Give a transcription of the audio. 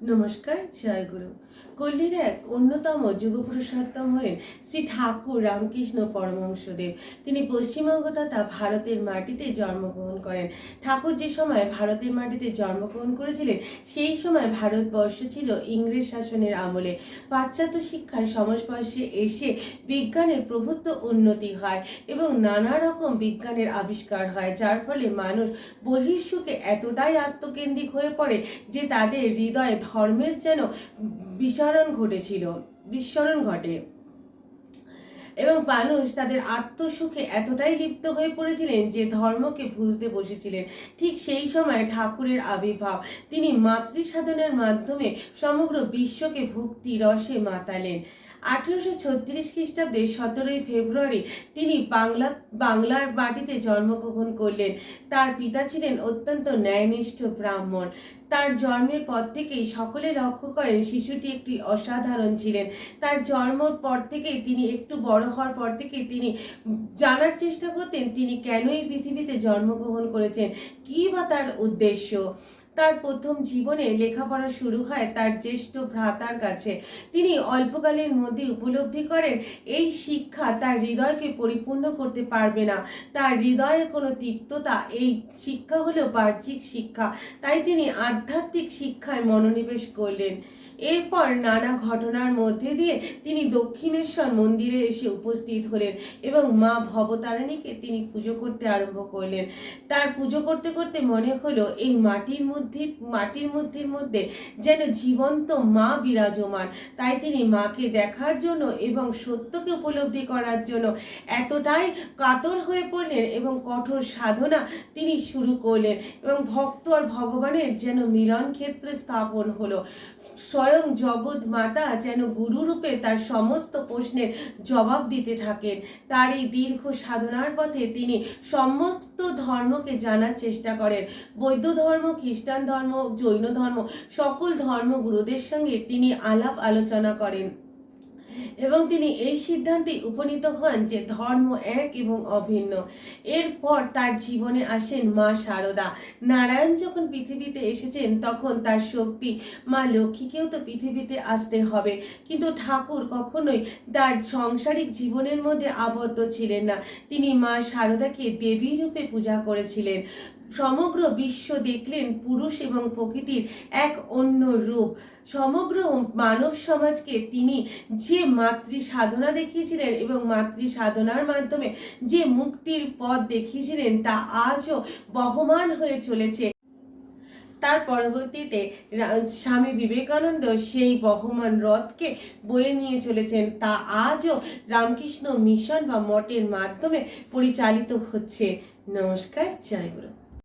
নমস্কার, জয়গুরু। কল্লির এক অন্যতম যুগপুরুষোত্তম হলেন শ্রী ঠাকুর রামকৃষ্ণ পরমহংসদেব। তিনি পশ্চিমবঙ্গ তথা ভারতের মাটিতে জন্মগ্রহণ করেন। ঠাকুর যে সময় ভারতের মাটিতে জন্মগ্রহণ করেছিলেন, সেই সময় ভারতবর্ষ ছিল ইংরেজ শাসনের আমলে। পাশ্চাত্য শিক্ষার সংস্পর্শে এসে বিজ্ঞানের প্রভুত্ব উন্নতি হয় এবং নানা রকম বিজ্ঞানের আবিষ্কার হয়, যার ফলে মানুষ বহির্সুখে এতটাই আত্মকেন্দ্রিক হয়ে পড়ে যে তাদের হৃদয়ে ধর্মের যেন বিচরণ ঘটেছিল বিস্মরণ ঘটে। এবং মানুষ তাদের আত্মসুখে এতটাই লিপ্ত হয়ে পড়েছিলেন যে ধর্মকে ভুলতে বসেছিলেন। ঠিক সেই সময় ঠাকুরের আবির্ভাব। তিনি মাতৃ সাধনের মাধ্যমে সমগ্র বিশ্বকে ভক্তি রসে মাতালেন। আঠেরোশো ছত্রিশ খ্রিস্টাব্দে সতেরোই ফেব্রুয়ারি তিনি বাংলা, বাংলার মাটিতে জন্মগ্রহণ করলেন। তার পিতা ছিলেন অত্যন্ত ন্যায়নিষ্ঠ ব্রাহ্মণ। তার জন্মের পর থেকেই সকলে লক্ষ্য করেন শিশুটি একটি অসাধারণ ছিলেন। তার জন্মর পর থেকেই তিনি একটু বড় হওয়ার পর থেকেই তিনি জানার চেষ্টা করতেন তিনি কেন এই পৃথিবীতে জন্মগ্রহণ করেছেন, কী বা তার উদ্দেশ্য? তার প্রথম জীবনে লেখাপড়া শুরু হয় তার জ্যেষ্ঠ ভ্রাতার কাছে। তিনি অল্পকালের মধ্যে উপলব্ধি করেন, এই শিক্ষা তার হৃদয়কে পরিপূর্ণ করতে পারবে না। তার হৃদয়ের কোনো তিক্ততা এই শিক্ষা হলো বাহ্যিক শিক্ষা। তাই তিনি আধ্যাত্মিক শিক্ষায় মনোনিবেশ করলেন। এরপর নানা ঘটনার মধ্যে দিয়ে তিনি দক্ষিণেশ্বর মন্দিরে এসে উপস্থিত হলেন এবং মা ভবতারিণীকে তিনি পুজো করতে আরম্ভ করলেন। তার পুজো করতে করতে মনে হলো এই মাটির মধ্যে মাটির মধ্যে মধ্যে যেন জীবন্ত মা বিরাজমান। তাই তিনি মাকে দেখার জন্য এবং সত্যকে উপলব্ধি করার জন্য এতটাই কাতর হয়ে পড়লেন এবং কঠোর সাধনা তিনি শুরু করলেন এবং ভক্ত আর ভগবানের যেন মিলন ক্ষেত্র স্থাপন হলো। জগৎ মাতা যেন গুরুরূপে তার সমস্ত প্রশ্নের জবাব দিতে থাকেন। তার এই দীর্ঘ সাধনার পথে তিনি সমস্ত ধর্মকে জানার চেষ্টা করেন। বৌদ্ধ ধর্ম, খ্রিস্টান ধর্ম, জৈন ধর্ম, সকল ধর্মগুরুদের সঙ্গে তিনি আলাপ আলোচনা করেন। এবং তিনি এই সিদ্ধান্তে উপনীত হন যে ধর্ম এক এবং অভিন্ন। এরপর তার জীবনে আসেন মা শারদা নারায়ণ যখন পৃথিবীতে এসেছেন, তখন তার শক্তি, মা লক্ষ্মীকেও তো পৃথিবীতে আসতে হবে। কিন্তু ঠাকুর কখনোই তার সংসারিক জীবনের মধ্যে আবদ্ধ ছিলেন না। তিনি মা শারদাকে দেবী রূপে পূজা করেছিলেন। সমগ্র বিশ্ব দেখলেন পুরুষ এবং প্রকৃতির এক অন্য রূপ। সমগ্র মানব সমাজকে তিনি যে মাতৃ সাধনা দেখিয়েছিলেন এবং মাতৃ সাধনার মাধ্যমে যে মুক্তির পথ দেখিয়েছিলেন, তা আজও বহমান হয়ে চলেছে। তার পরবর্তীতে স্বামী বিবেকানন্দ সেই বহমান রথকে বয়ে নিয়ে চলেছেন। তা আজও রামকৃষ্ণ মিশন বা মঠের মাধ্যমে পরিচালিত হচ্ছে। নমস্কার, জয় গুরু।